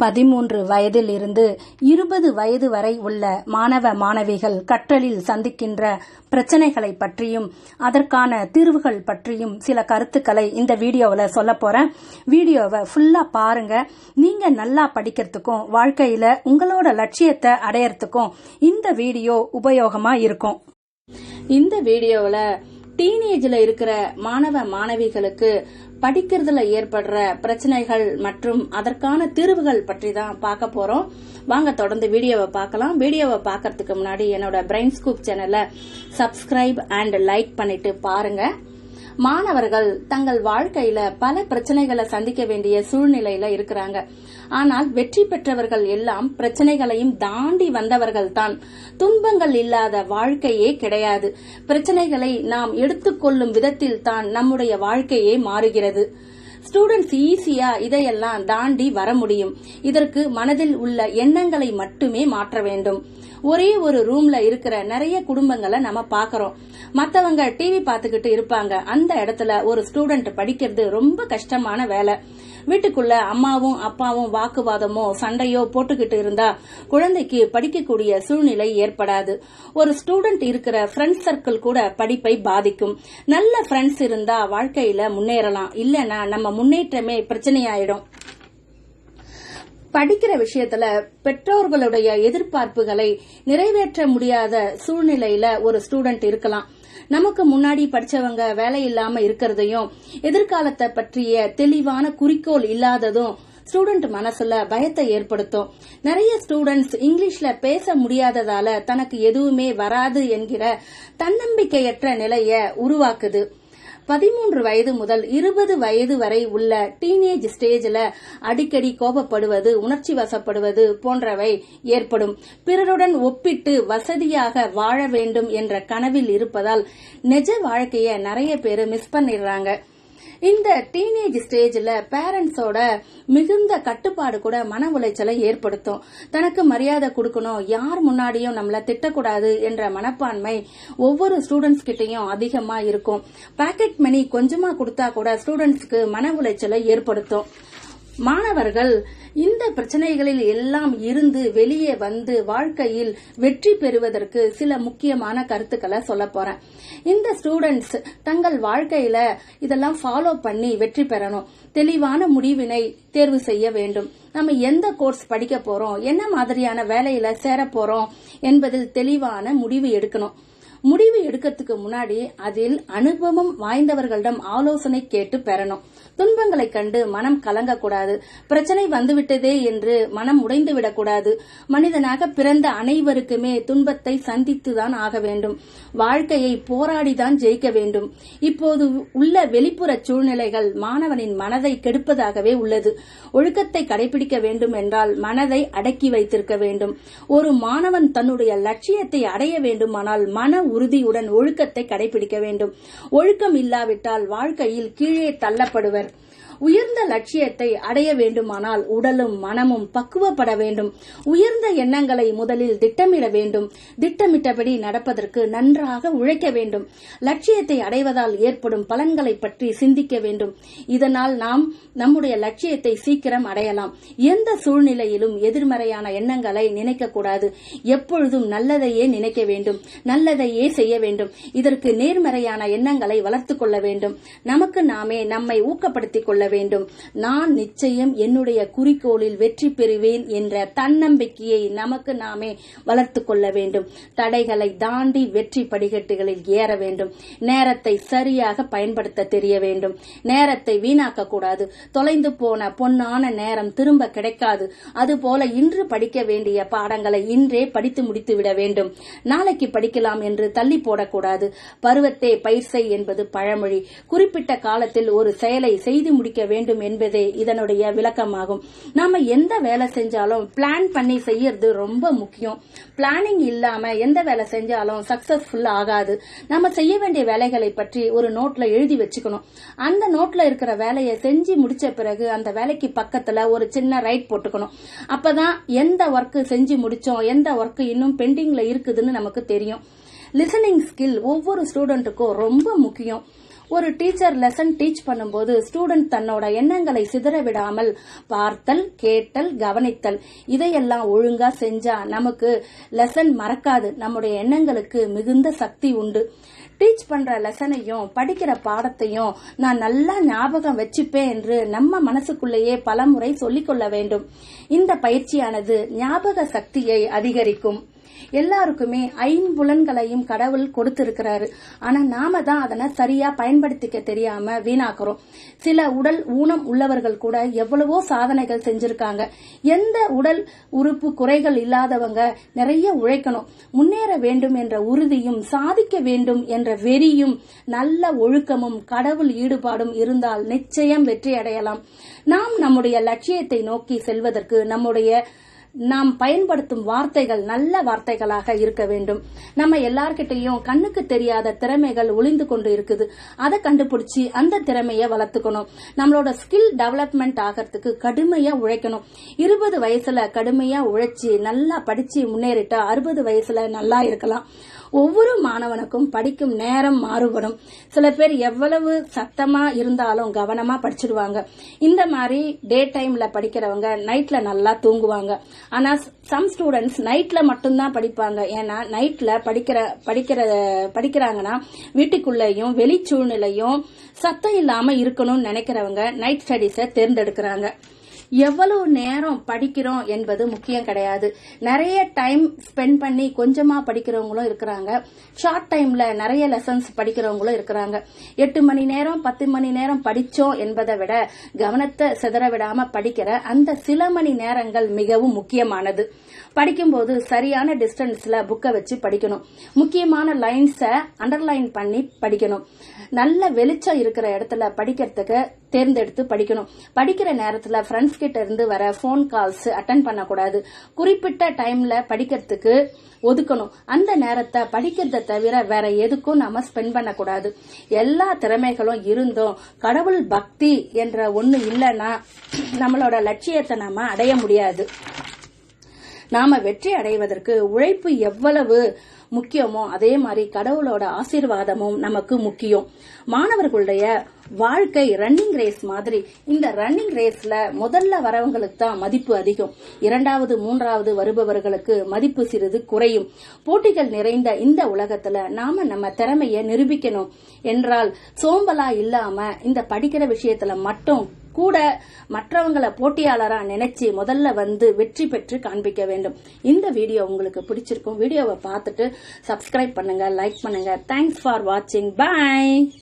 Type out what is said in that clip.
பதிமூன்று வயதில் இருந்து இருபது வயது வரை உள்ள மாணவ மாணவிகள் கற்றலில் சந்திக்கின்ற பிரச்சனைகளை பற்றியும் அதற்கான தீர்வுகள் பற்றியும் சில கருத்துக்களை இந்த வீடியோவில் சொல்ல போறேன். வீடியோவை ஃபுல்லா பாருங்க. நீங்க நல்லா படிக்கிறதுக்கும் வாழ்க்கையில உங்களோட லட்சியத்தை அடையறதுக்கும் இந்த வீடியோ உபயோகமா இருக்கும். இந்த வீடியோவில் டீனேஜ்ல இருக்கிற மாணவ மாணவிகளுக்கு படிக்கிறதுல ஏற்படுற பிரச்சனைகள் மற்றும் அதற்கான தீர்வுகள் பற்றி தான் பார்க்க போறோம். வாங்க தொடர்ந்து வீடியோவை பார்க்கலாம். வீடியோவை பார்க்கறதுக்கு முன்னாடி என்னோட பிரைன் ஸ்கூப் சேனலை சப்ஸ்கிரைப் அண்ட் லைக் பண்ணிட்டு பாருங்க. மாணவர்கள் தங்கள் வாழ்க்கையில பல பிரச்சனைகளை சந்திக்க வேண்டிய சூழ்நிலையில இருக்கிறாங்க. ஆனால் வெற்றி பெற்றவர்கள் எல்லாம் பிரச்சனைகளையும் தாண்டி வந்தவர்கள் தான். துன்பங்கள் இல்லாத வாழ்க்கையே கிடையாது. பிரச்சனைகளை நாம் எடுத்துக்கொள்ளும் விதத்தில் தான் நம்முடைய வாழ்க்கையே மாறுகிறது. ஸ்டூடெண்ட்ஸ் ஈஸியா இதையெல்லாம் தாண்டி வர முடியும். இதற்கு மனதில் உள்ள எண்ணங்களை மட்டுமே மாற்ற வேண்டும். ஒரே ஒரு ரூம்ல இருக்கிற நிறைய குடும்பங்களை நம்ம பாக்குறோம் மத்தவங்க டிவி பார்த்துக்கிட்டு இருப்பாங்க. அந்த இடத்துல ஒரு ஸ்டூடெண்ட் படிக்கிறது ரொம்ப கஷ்டமான வேலை. வீட்டுக்குள்ள அம்மாவும் அப்பாவும் வாக்குவாதமோ சண்டையோ போட்டுக்கிட்டு இருந்தா குழந்தைக்கு படிக்கக்கூடிய சூழ்நிலை ஏற்படாது. ஒரு ஸ்டூடெண்ட் இருக்கிற ஃப்ரெண்ட்ஸ் சர்க்கிள் கூட படிப்பை பாதிக்கும். நல்ல ஃப்ரெண்ட்ஸ் இருந்தா வாழ்க்கையில முன்னேறலாம். இல்லனா நம்ம முன்னேற்றமே பிரச்சனையாயிடும். படிக்கிற விஷயத்துல பெற்றோர்களுடைய எதிர்பார்ப்புகளை நிறைவேற்ற முடியாத சூழ்நிலையில ஒரு ஸ்டூடெண்ட் இருக்கலாம். நமக்கு முன்னாடி படிச்சவங்க வேலை இல்லாம இருக்கிறதையும் எதிர்காலத்தை பற்றிய தெளிவான குறிக்கோள் இல்லாததும் ஸ்டூடெண்ட் மனசுல பயத்தை ஏற்படுத்தும். நிறைய ஸ்டூடெண்ட்ஸ் இங்கிலீஷ்ல பேச முடியாததால தனக்கு எதுவுமே வராது என்கிற தன்னம்பிக்கையற்ற நிலைய உருவாக்குது. பதிமூன்று வயது முதல் இருபது வயது வரை உள்ள டீனேஜ் ஸ்டேஜில் அடிக்கடி கோபப்படுவது உணர்ச்சி வசப்படுவது போன்றவை ஏற்படும். பிறருடன் ஒப்பிட்டு வசதியாக வாழ வேண்டும் என்ற கனவில் இருப்பதால் நிஜ வாழ்க்கையை நிறைய பேர் மிஸ் பண்ணிடுறாங்க. இந்த டீனேஜ் ஸ்டேஜ்ல பேரண்ட்ஸோட மிகுந்த கட்டுப்பாடு கூட மன உளைச்சலை ஏற்படுத்தும். தனக்கு மரியாதை கொடுக்கணும் யார் முன்னாடியும் நம்மள திட்டக்கூடாது என்ற மனப்பான்மை ஒவ்வொரு ஸ்டூடெண்ட்ஸ் கிட்டையும் அதிகமா இருக்கும். பாக்கெட் மணி கொஞ்சமா கொடுத்தா கூட ஸ்டூடெண்ட்ஸ்க்கு மன உளைச்சலை ஏற்படுத்தும். மாணவர்கள் இந்த பிரச்சனைகளில் எல்லாம் இருந்து வெளியே வந்து வாழ்க்கையில் வெற்றி பெறுவதற்கு சில முக்கியமான கருத்துக்களை சொல்ல போறேன். இந்த ஸ்டூடெண்ட்ஸ் தங்கள் வாழ்க்கையில இதெல்லாம் ஃபாலோ பண்ணி வெற்றி பெறணும். தெளிவான முடிவினை தேர்வு செய்ய வேண்டும். நம்ம எந்த கோர்ஸ் படிக்க போறோம்? என்ன மாதிரியான வேலையில சேர போறோம்? என்பதில் தெளிவான முடிவு எடுக்கணும். முடிவு எடுக்கிறதுக்கு முன்னாடி அதில் அனுபவம் வாய்ந்தவர்களிடம் ஆலோசனை கேட்டு பெறணும். துன்பங்களை கண்டு மனம் கலங்கக்கூடாது. பிரச்சனை வந்துவிட்டதே என்று மனம் உடைந்து விடக்கூடாது மனிதனாக பிறந்த அனைவருக்குமே துன்பத்தை சந்தித்துதான் ஆக வேண்டும். வாழ்க்கையை போராடிதான் ஜெயிக்க வேண்டும். இப்போது உள்ள வெளிப்புற சூழ்நிலைகள் மாணவனின் மனதை கெடுப்பதாகவே உள்ளது. ஒழுக்கத்தை கடைபிடிக்க வேண்டும் என்றால் மனதை அடக்கி வைத்திருக்க வேண்டும். ஒரு மாணவன் தன்னுடைய லட்சியத்தை அடைய வேண்டுமானால் மன உறுதியுடன் ஒழுக்கத்தை கடைபிடிக்க வேண்டும். ஒழுக்கம் இல்லாவிட்டால் வாழ்க்கையில் கீழே தள்ளப்படுவர். உயர்ந்த லட்சியத்தை அடைய வேண்டுமானால் உடலும் மனமும் பக்குவப்பட வேண்டும். உயர்ந்த எண்ணங்களை முதலில் திட்டமிட வேண்டும். திட்டமிட்டபடி நடப்பதற்கு நன்றாக உழைக்க வேண்டும். லட்சியத்தை அடைவதால் ஏற்படும் பலன்களை பற்றி சிந்திக்க வேண்டும். இதனால் நாம் நம்முடைய லட்சியத்தை சீக்கிரம் அடையலாம். எந்த சூழ்நிலையிலும் எதிர்மறையான எண்ணங்களை நினைக்கக்கூடாது. எப்பொழுதும் நல்லதையே நினைக்க வேண்டும். நல்லதையே செய்ய வேண்டும். இதற்கு நேர்மறையான எண்ணங்களை வளர்த்துக் கொள்ள வேண்டும். நமக்கு நாமே நம்மை ஊக்கப்படுத்திக் கொள்ள வேண்டும் நான் நிச்சயம் என்னுடைய குறிக்கோளில் வெற்றி பெறுவேன் என்ற தன்னம்பிக்கையை நமக்கு நாமே வளர்த்துக் கொள்ள வேண்டும். தடைகளை தாண்டி வெற்றி படிக்கட்டுகளில் ஏற வேண்டும். நேரத்தை சரியாக பயன்படுத்த தெரிய வேண்டும். நேரத்தை வீணாக்க கூடாது. தொலைந்து போன பொன்னான நேரம் திரும்ப கிடைக்காது. அதுபோல இன்று படிக்க வேண்டிய பாடங்களை இன்றே படித்து முடித்து விட வேண்டும். நாளைக்கு படிக்கலாம் என்று தள்ளி போடக்கூடாது. பருவத்தே பயிர் செய் என்பது பழமொழி. குறிப்பிட்ட காலத்தில் ஒரு செயலை செய்து முடிக்க வேண்டும் என்பதே இதனுடைய விளக்கமாகும். நாம எந்த வேலை செஞ்சாலும் பிளான் பண்ணி செய்யறது ரொம்ப முக்கியம். பிளானிங் இல்லாம எந்த வேலை செஞ்சாலும் சக்சஸ்ஃபுல் ஆகாது. நம்ம செய்ய வேண்டிய வேலைகளை பற்றி ஒரு நோட்ல எழுதி வச்சுக்கணும். அந்த நோட்ல இருக்கிற வேலையை செஞ்சு முடிச்ச பிறகு அந்த வேலைக்கு பக்கத்துல ஒரு சின்ன ரைட் போட்டுக்கணும். அப்பதான் எந்த ஒர்க் செஞ்சு முடிச்சோம் எந்த ஒர்க் இன்னும் பெண்டிங்ல இருக்குதுன்னு நமக்கு தெரியும். லிசனிங் ஸ்கில் ஒவ்வொரு ஸ்டூடெண்ட்டுக்கும் ரொம்ப முக்கியம். ஒரு டீச்சர் லெசன் டீச் பண்ணும்போது ஸ்டூடெண்ட் தன்னோட எண்ணங்களை சிதற விடாமல் பார்த்தல் கேட்டல் கவனித்தல் இதையெல்லாம் ஒழுங்கா செஞ்சா நமக்கு லெசன் மறக்காது. நம்முடைய எண்ணங்களுக்கு மிகுந்த சக்தி உண்டு. டீச் பண்ற லெசனையும் படிக்கிற பாடத்தையும் நான் நல்லா ஞாபகம் வச்சுப்பேன் என்று நம்ம மனசுக்குள்ளேயே பலமுறை சொல்லிக்கொள்ள வேண்டும். இந்த பயிற்சியானது ஞாபக சக்தியை அதிகரிக்கும். எல்லாருக்குமே ஐம்புலன்களையும் கடவுள் கொடுத்திருக்கிறாரு. ஆனா நாம தான் அதனை சரியா பயன்படுத்திக்க தெரியாம வீணாக்குறோம். சில உடல் ஊனம் உள்ளவர்கள் கூட எவ்வளவோ சாதனைகள் செஞ்சிருக்காங்க. எந்த உடல் உறுப்பு குறைகள் இல்லாதவங்க நிறைய உழைக்கணும். முன்னேற வேண்டும் என்ற உறுதியும் சாதிக்க வேண்டும் என்ற வெறியும் நல்ல ஒழுக்கமும் கடவுள் ஈடுபாடும் இருந்தால் நிச்சயம் வெற்றி அடையலாம் நாம் நம்முடைய லட்சியத்தை நோக்கி செல்வதற்கு நம்முடைய நாம் பயன்படுத்தும் வார்த்தைகள் நல்ல வார்த்தைகளாக இருக்க வேண்டும். நம்ம எல்லார்கிட்டையும் கண்ணுக்கு தெரியாத திறமைகள் ஒளிந்து கொண்டு இருக்குது. அதை கண்டுபிடிச்சி அந்த திறமையை வளர்த்துக்கணும். நம்மளோட ஸ்கில் டெவலப்மெண்ட் ஆகிறதுக்கு கடுமையா உழைக்கணும். இருபது வயசுல கடுமையா உழைச்சி நல்லா படிச்சு முன்னேறிட்டா அறுபது வயசுல நல்லா இருக்கலாம். ஒவ்வொரு மாணவனுக்கும் படிக்கும் நேரம் மாறுபடும். சில பேர் எவ்வளவு சத்தமா இருந்தாலும் கவனமா படிச்சிடுவாங்க. இந்த மாதிரி டே டைம்ல படிக்கிறவங்க நைட்ல நல்லா தூங்குவாங்க. ஆனா சம் ஸ்டூடெண்ட்ஸ் நைட்ல மட்டும்தான் படிப்பாங்க. ஏன்னா நைட்ல படிக்கிற படிக்கிற படிக்கிறாங்கன்னா வீட்டுக்குள்ளேயும் வெளி சூழ்நிலையும் சத்தம் இல்லாம இருக்கணும்னு நினைக்கிறவங்க நைட் ஸ்டடீஸை தேர்ந்தெடுக்கிறாங்க. எவ்வளவு நேரம் படிக்கிறோம் என்பது முக்கியம் கிடையாது. நிறைய டைம் ஸ்பெண்ட் பண்ணி கொஞ்சமா படிக்கிறவங்களும் இருக்கிறாங்க. ஷார்ட் டைம்ல நிறைய லெசன்ஸ் படிக்கிறவங்களும் இருக்கிறாங்க. எட்டு மணி நேரம் பத்து மணி நேரம் படிச்சோம் என்பதை விட கவனத்தை சிதற விடாம படிக்கிற அந்த சில மணி நேரங்கள் மிகவும் முக்கியமானது. படிக்கும்போது சரியான டிஸ்டன்ஸ்ல புக்கை வச்சு படிக்கணும். முக்கியமான லைன்ஸை அண்டர்லைன் பண்ணி படிக்கணும். நல்ல வெளிச்சம் இருக்கிற இடத்துல படிக்கிறதுக்கு தேர்ந்தெடுத்து படிக்கணும். படிக்கிற நேரத்துல ஃப்ரெண்ட்ஸ் கிட்ட இருந்து வர ஃபோன் கால்ஸ் அட்டன் பண்ணக்கூடாது. குறிப்பிட்ட டைம்ல படிக்கிறதுக்கு ஒதுக்கணும். அந்த நேரத்தை படிக்கிறத தவிர வேற எதுக்கும் நாம ஸ்பெண்ட் பண்ணக்கூடாது. எல்லா திறமைகளும் இருந்தும் கடவுள் பக்தி என்ற ஒண்ணு இல்லைன்னா நம்மளோட லட்சியத்தை நாம அடைய முடியாது. நாம வெற்றி அடைவதற்கு உழைப்பு எவ்வளவு முக்கியமோ அதே மாதிரி கடவுளோட ஆசீர்வாதமும் நமக்கு முக்கியம். மாணவர்களுடைய வாழ்க்கை ரன்னிங் ரேஸ் மாதிரி இந்த ரன்னிங் ரேஸ்ல முதல்ல வரவங்களுக்கு தான் மதிப்பு அதிகம். இரண்டாவது மூன்றாவது வருபவர்களுக்கு மதிப்பு சிறிது குறையும். போட்டிகள் நிறைந்த இந்த உலகத்துல நாம நம்ம திறமைய நிரூபிக்கணும். என்றால் சோம்பலா இல்லாம இந்த படிக்கிற விஷயத்துல மட்டும் கூட மற்றவங்கள போட்டியாளரா நினைச்சு முதல்ல வந்து வெற்றி பெற்று காண்பிக்க வேண்டும். இந்த வீடியோ உங்களுக்கு பிடிச்சிருக்கும். வீடியோவை பார்த்துட்டு சப்ஸ்கிரைப் பண்ணுங்க லைக் பண்ணுங்க. தேங்க்ஸ் ஃபார் வாட்சிங் பை